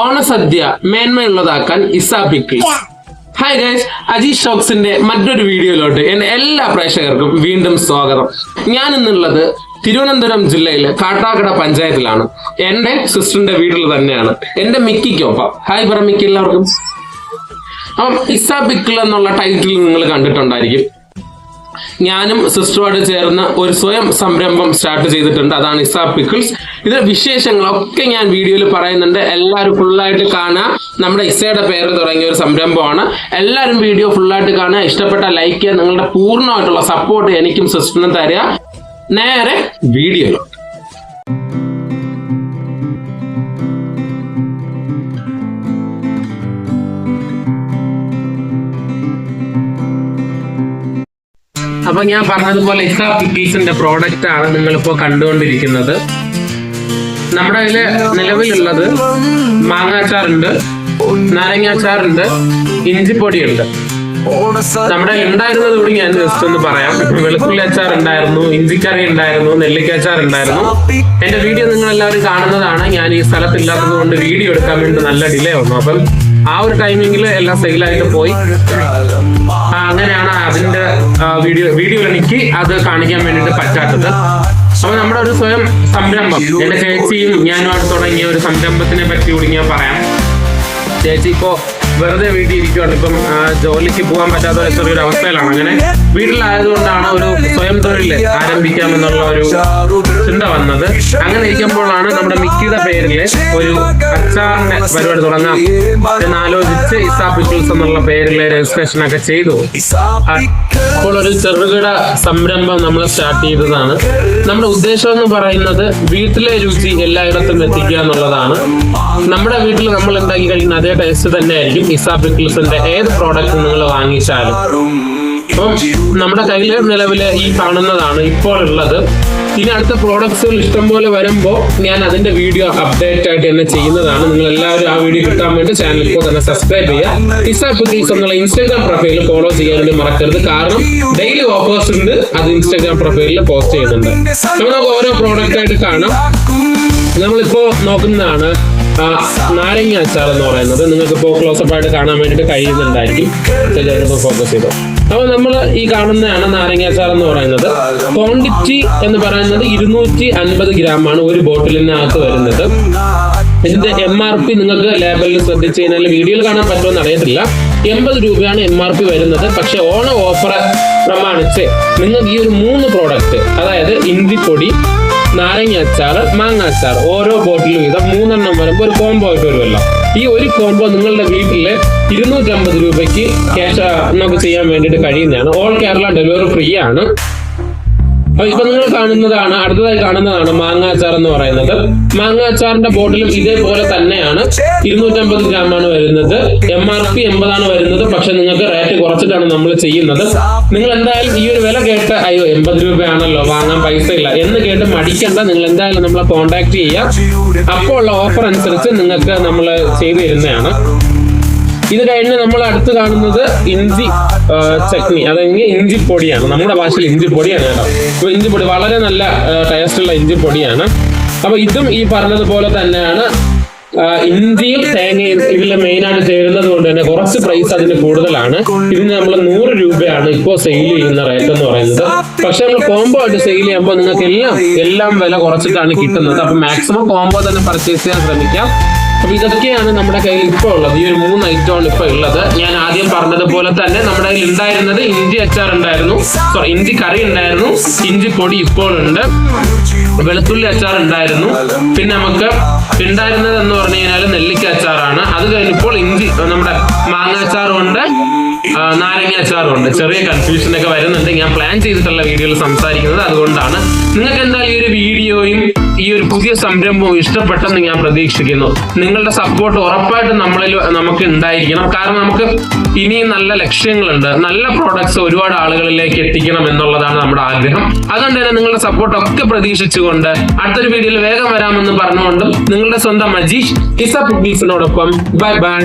ഓണസദ്യ മേന്മയുള്ളതാക്കാൻ ഇസാബിക്ക്. Hi guys Ajeesh ഷോക്സിന്റെ മറ്റൊരു വീഡിയോയിലോട്ട് എന്റെ എല്ലാ പ്രേക്ഷകർക്കും വീണ്ടും സ്വാഗതം. ഞാൻ ഇന്നുള്ളത് തിരുവനന്തപുരം ജില്ലയിലെ കാട്ടാക്കട പഞ്ചായത്തിലാണ്. എന്റെ സിസ്റ്ററിന്റെ വീട്ടിൽ തന്നെയാണ്. എന്റെ മിക്കിക്കൊപ്പം. ഹായ് പറ മിക്കി എല്ലാവർക്കും. അപ്പം ഇസാബിക്കിൾ എന്നുള്ള ടൈറ്റിൽ നിങ്ങൾ കണ്ടിട്ടുണ്ടായിരിക്കും. ഞാനും സിസ്റ്ററുമായിട്ട് ചേർന്ന് ഒരു സ്വയം സംരംഭം സ്റ്റാർട്ട് ചെയ്തിട്ടുണ്ട്. അതാണ് ഇസാ പിക്കിൾസ് ഇതിന്റെ വിശേഷങ്ങളൊക്കെ ഞാൻ വീഡിയോയിൽ പറയുന്നുണ്ട്. എല്ലാവരും ഫുള്ളായിട്ട് കാണുക. നമ്മുടെ ഇസയുടെ പേര് തുടങ്ങിയ ഒരു സംരംഭമാണ്. എല്ലാവരും വീഡിയോ ഫുള്ളായിട്ട് കാണുക. ഇഷ്ടപ്പെട്ട ലൈക്ക് നിങ്ങളുടെ പൂർണമായിട്ടുള്ള സപ്പോർട്ട് എനിക്കും സിസ്റ്ററിനും തരിക. നേരെ വീഡിയോയിലോട്ട് അപ്പൊ ഞാൻ പറഞ്ഞതുപോലെ ഇത്ര പീസിന്റെ പ്രോഡക്റ്റ് ആണ് നിങ്ങളിപ്പോ കണ്ടുകൊണ്ടിരിക്കുന്നത്. നമ്മുടെ കയ്യിൽ നിലവിലുള്ളത് മാങ്ങാച്ചാറുണ്ട് നാരങ്ങാച്ചാറുണ്ട് ഇഞ്ചിപ്പൊടിയുണ്ട്. നമ്മുടെ ഉണ്ടായിരുന്നത് കൂടി ഞാൻ ജസ്റ്റ് ഒന്ന് പറയാം. വെളുത്തുള്ളി അച്ചാർ ഉണ്ടായിരുന്നു ഇഞ്ചിക്കറി ഉണ്ടായിരുന്നു നെല്ലിക്കാച്ചാർ ഉണ്ടായിരുന്നു എന്റെ വീഡിയോ നിങ്ങൾ എല്ലാവരും കാണുന്നതാണ്. ഞാൻ ഈ സ്ഥലത്തില്ലാത്തത് കൊണ്ട് വീഡിയോ എടുക്കാൻ വേണ്ടി നല്ല ഡിലേ വന്നു അപ്പം ആ ഒരു ടൈമിങ്ങിൽ എല്ലാം സെയിലായിട്ട് പോയി. അങ്ങനെയാണ് അതിന്റെ വീഡിയോ വീഡിയോ എനിക്ക് അത് കാണിക്കാൻ വേണ്ടിയിട്ട് പറ്റാത്തത്. അപ്പൊ നമ്മുടെ ഒരു സ്വയം സംരംഭം. എന്റെ ചേച്ചിയും ഞാനുമായിട്ട് തുടങ്ങിയ ഒരു സംരംഭത്തിനെ പറ്റി കൂടി ഞാൻ പറയാം. ചേച്ചി ഇപ്പോ വെറുതെ വീട്ടിൽ ഇരിക്കുകയാണ് ഇപ്പം ജോലിക്ക് പോകാൻ പറ്റാത്ത ചെറിയൊരു അവസ്ഥയിലാണ്. അങ്ങനെ വീട്ടിലായതുകൊണ്ടാണ് ഒരു സ്വയം തൊഴിൽ ആരംഭിക്കാമെന്നുള്ള ഒരു ചിന്ത വന്നത്. അങ്ങനെ ഇരിക്കുമ്പോഴാണ് നമ്മുടെ മിക്കിയുടെ പേരിൽ ഒരു അച്ചാറിന്റെ പരിപാടി തുടങ്ങാം എന്നാലോചിച്ച് ഇസാ പിക്കിൾസ് എന്നുള്ള പേരിൽ രജിസ്ട്രേഷൻ ഒക്കെ ചെയ്തു. അപ്പോൾ ഒരു ചെറുകിട സംരംഭം നമ്മൾ സ്റ്റാർട്ട് ചെയ്തതാണ്. നമ്മുടെ ഉദ്ദേശം എന്ന് പറയുന്നത് വീട്ടിലെ രുചി എല്ലായിടത്തും എത്തിക്കുക എന്നുള്ളതാണ്. നമ്മുടെ വീട്ടിൽ നമ്മൾ ഉണ്ടാക്കി കഴിക്കുന്ന അതേ ടേസ്റ്റ് തന്നെ ആയിരിക്കും ഇസാ പിക്കിൾസിന്റെ ഏത് പ്രോഡക്റ്റ് നിങ്ങൾ വാങ്ങിച്ചാലും. അപ്പം നമ്മുടെ കയ്യിൽ നിലവിൽ ഈ കാണുന്നതാണ് ഇപ്പോൾ ഉള്ളത് ഇനി അടുത്ത പ്രോഡക്ട്സുകൾ ഇഷ്ടംപോലെ വരുമ്പോൾ ഞാൻ അതിന്റെ വീഡിയോ അപ്ഡേറ്റ് ആയിട്ട് തന്നെ ചെയ്യുന്നതാണ്. നിങ്ങൾ എല്ലാവരും ആ വീഡിയോ കിട്ടാൻ വേണ്ടി ചാനൽ ഇപ്പോൾ തന്നെ സബ്സ്ക്രൈബ് ചെയ്യുക. ഇസാ പിക്കിൾസ് എന്നുള്ള ഇൻസ്റ്റാഗ്രാം പ്രൊഫൈൽ ഫോളോ ചെയ്യാൻ മറക്കരുത്. കാരണം ഡെയിലി ഓഫേഴ്സ് ഉണ്ട് അത് ഇൻസ്റ്റാഗ്രാം പ്രൊഫൈലിൽ പോസ്റ്റ് ചെയ്യുന്നുണ്ട്. നമുക്ക് ഓരോ പ്രോഡക്റ്റ് ആയിട്ട് കാണാം. നമ്മളിപ്പോ നോക്കുന്നതാണ് നാരങ്ങ അച്ചാർ എന്ന് പറയുന്നത് നിങ്ങൾക്ക് ഇപ്പോൾ ക്ലോസപ്പ് ആയിട്ട് കാണാൻ വേണ്ടിയിട്ട് കഴിയുന്നുണ്ടായിരിക്കും. ഫോക്കസ് ചെയ്തു. അപ്പോൾ നമ്മൾ ഈ കാണുന്നതാണ് നാരങ്ങ അച്ചാർ എന്ന് പറയുന്നത്. ക്വാണ്ടിറ്റി എന്ന് പറയുന്നത് ഇരുന്നൂറ്റി അൻപത് ഗ്രാമാണ് ഒരു ബോട്ടിലിനകത്ത് വരുന്നത്. ഇതിന്റെ എം ആർ പി നിങ്ങൾക്ക് ലേബലിൽ ശ്രദ്ധിച്ചു കഴിഞ്ഞാൽ വീഡിയോയിൽ കാണാൻ പറ്റുമെന്ന് അറിയത്തില്ല. എൺപത് രൂപയാണ് എം ആർ പി വരുന്നത്. പക്ഷെ ഓണ ഓഫർ പ്രമാണിച്ച് നിങ്ങൾക്ക് ഈ ഒരു മൂന്ന് പ്രോഡക്റ്റ് അതായത് ഇഞ്ചിപ്പൊടി നാരങ്ങ അച്ചാർ മാങ്ങ അച്ചാർ ഓരോ ബോട്ടിൽ വീതം മൂന്നെണ്ണം വരുമ്പോൾ ഒരു കോംബോ ആയിട്ട് വരുമല്ലോ ഈ ഒരു കോംബോ നിങ്ങളുടെ വീട്ടിൽ ഇരുന്നൂറ്റമ്പത് രൂപയ്ക്ക് ക്യാഷ് നമുക്ക് ചെയ്യാൻ വേണ്ടിയിട്ട് കഴിയുന്നതാണ്. ഓൾ കേരള ഡെലിവറി ഫ്രീ ആണ്. അപ്പൊ ഇപ്പൊ നിങ്ങൾ കാണുന്നതാണ് അടുത്തതായി കാണുന്നതാണ് മാങ്ങ അച്ചാർ എന്ന് പറയുന്നത്. മാങ്ങ അച്ചാറിന്റെ ബോട്ടിലും ഇതേപോലെ തന്നെയാണ്. ഇരുന്നൂറ്റമ്പത് ഗ്രാം ആണ് വരുന്നത്. എം ആർ പി എൺപതാണ് വരുന്നത്. പക്ഷെ നിങ്ങൾക്ക് റേറ്റ് കുറച്ചിട്ടാണ് നമ്മൾ ചെയ്യുന്നത്. നിങ്ങൾ എന്തായാലും ഈ ഒരു വില കേട്ട് അയ്യോ എൺപത് രൂപയാണല്ലോ വാങ്ങാൻ പൈസ ഇല്ല എന്ന് കേട്ട് മടിക്കണ്ട. നിങ്ങൾ എന്തായാലും നമ്മളെ കോൺടാക്ട് ചെയ്യുക. അപ്പോൾ ഉള്ള ഓഫർ അനുസരിച്ച് നിങ്ങൾക്ക് നമ്മൾ ചെയ്തു തരുന്നതാണ്. ഇത് കഴിഞ്ഞ് നമ്മൾ അടുത്ത് കാണുന്നത് ഇഞ്ചി ചട്നി. അതെങ്കിൽ ഇഞ്ചിപ്പൊടിയാണ് നമ്മുടെ ഭാഷയിൽ ഇഞ്ചിപ്പൊടിയാണ് കേട്ടോ. അപ്പൊ ഇഞ്ചിപ്പൊടി വളരെ നല്ല ടേസ്റ്റുള്ള ഇഞ്ചിപ്പൊടിയാണ് അപ്പൊ ഇതും ഈ പറഞ്ഞതുപോലെ തന്നെയാണ്. ഇഞ്ചി ഇഞ്ചിയും തേങ്ങയും ഇതിൽ മെയിനായിട്ട് ചേരുന്നത് കൊണ്ട് തന്നെ കുറച്ച് പ്രൈസ് അതിന് കൂടുതലാണ്. ഇതിന് നമ്മൾ നൂറ് രൂപയാണ് ഇപ്പോൾ സെയിൽ ചെയ്യുന്ന റേറ്റ് എന്ന് പറയുന്നത്. പക്ഷെ നമ്മൾ കോംബോ ആയിട്ട് സെയിൽ ചെയ്യുമ്പോൾ നിങ്ങൾക്ക് എല്ലാം എല്ലാം വില കുറച്ചിട്ടാണ് കിട്ടുന്നത്. അപ്പൊ മാക്സിമം കോംബോ തന്നെ പർച്ചേസ് ചെയ്യാൻ ശ്രമിക്കാം. അപ്പൊ ഇതൊക്കെയാണ് നമ്മുടെ കയ്യിൽ ഇപ്പോൾ ഉള്ളത്. ഈ ഒരു മൂന്ന് ഐറ്റമാണ് ഇപ്പൊ ഉള്ളത്. ഞാൻ ആദ്യം പറഞ്ഞതുപോലെ തന്നെ നമ്മുടെ കയ്യിൽ ഉണ്ടായിരുന്നത് ഇഞ്ചി അച്ചാർ ഉണ്ടായിരുന്നു. സോറി ഇഞ്ചി കറി ഉണ്ടായിരുന്നു. ഇഞ്ചി പൊടി ഇപ്പോൾ ഉണ്ട്. വെളുത്തുള്ളി അച്ചാർ ഉണ്ടായിരുന്നു. പിന്നെ നമുക്ക് ഉണ്ടായിരുന്നത് എന്ന് പറഞ്ഞു കഴിഞ്ഞാൽ നെല്ലിക്ക അച്ചാറാണ്. അത് കഴിഞ്ഞപ്പോൾ ഇഞ്ചി നമ്മുടെ മാങ്ങ അച്ചാറും ഉണ്ട്. നാരങ്ങ അച്ചാറും ഉണ്ട്. ചെറിയ കൺഫ്യൂഷൻ ഒക്കെ വരുന്നുണ്ട്. ഞാൻ പ്ലാൻ ചെയ്തിട്ടുള്ള വീഡിയോയിൽ സംസാരിക്കുന്നത് അതുകൊണ്ടാണ്. നിങ്ങൾക്ക് എന്തായാലും ഈ ഒരു വീഡിയോയും ഈ ഒരു പുതിയ സംരംഭവും ഇഷ്ടപ്പെട്ടെന്ന് ഞാൻ പ്രതീക്ഷിക്കുന്നു. നിങ്ങളുടെ സപ്പോർട്ട് ഉറപ്പായിട്ടും നമ്മളിൽ നമുക്ക് ഉണ്ടായിരിക്കണം. കാരണം നമുക്ക് ഇനിയും നല്ല ലക്ഷ്യങ്ങളുണ്ട്. നല്ല പ്രോഡക്ട്സ് ഒരുപാട് ആളുകളിലേക്ക് എത്തിക്കണം എന്നുള്ളതാണ് നമ്മുടെ ആഗ്രഹം. അതുകൊണ്ട് തന്നെ നിങ്ങളുടെ സപ്പോർട്ട് ഒക്കെ പ്രതീക്ഷിച്ചുകൊണ്ട് അടുത്തൊരു വീഡിയോയിൽ വേഗം വരാമെന്ന് പറഞ്ഞുകൊണ്ടും നിങ്ങളുടെ സ്വന്തം മജീഷ് ഇസ പുഗ്ഗീസിനോടൊപ്പം ബൈ ബൈ